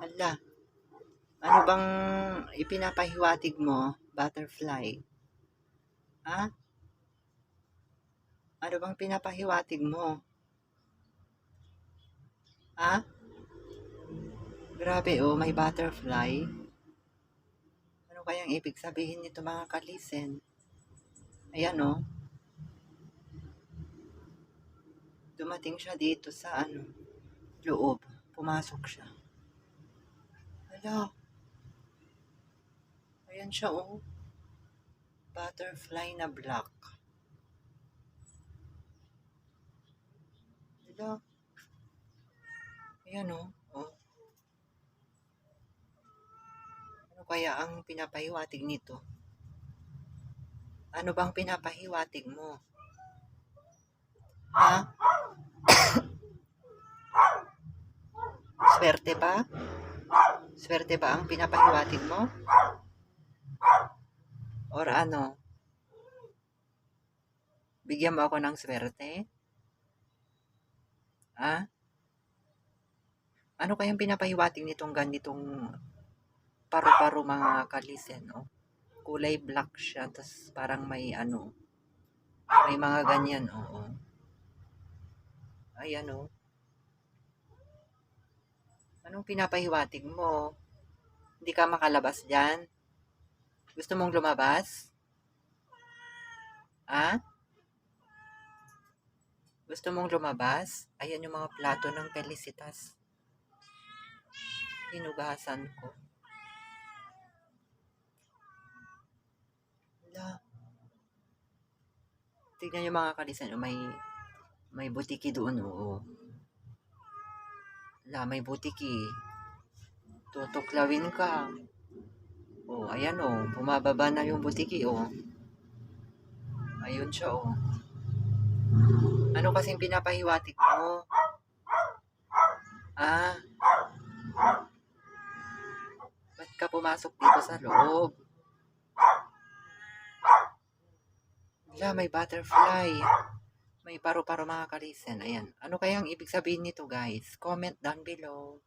Ala. Ano bang ipinapahiwatig mo, butterfly? Ha? Ano bang pinapahiwatig mo? Ha? Grabe oh, may butterfly. Ano kayang ibig sabihin nito mga kalisen? Ayan oh. Dumating siya dito sa ano, loob. Pumasok siya. Hala. Ayan siya oh. Butterfly na black. Hala. Ayan oh. oh. Ano kaya ang pinapahiwatig nito? Ano bang pinapahiwatig mo? Ha? Swerte ba? Swerte ba ang pinapahiwatig mo? Or ano? Bigyan mo ako ng swerte? Ha? Ano kayang pinapahiwatig nitong ganitong paru-paro mga kalisen, no? Kulay black siya, tapos parang may ano, may mga ganyan, oo. Ayan, oh. Anong pinapahiwatig mo? Hindi ka makalabas dyan? Gusto mong lumabas? Ha? Gusto mong lumabas? Ayan yung mga plato ng Felicitas. Hinugasan ko. Wala. Tignan yung mga kalisan. May, may butiki doon, oo. Wala, may butiki. Tutuklawin ka. Oh, ayan oh, bumababa na yung butiki oh. Ayun siya oh. Ano kasing pinapahiwatig mo? Ah. Ba't ka pumasok dito sa loob? Wala, may butterfly. May paru-paro mga kalisen. Ayan. Ano kayang ibig sabihin nito guys? Comment down below.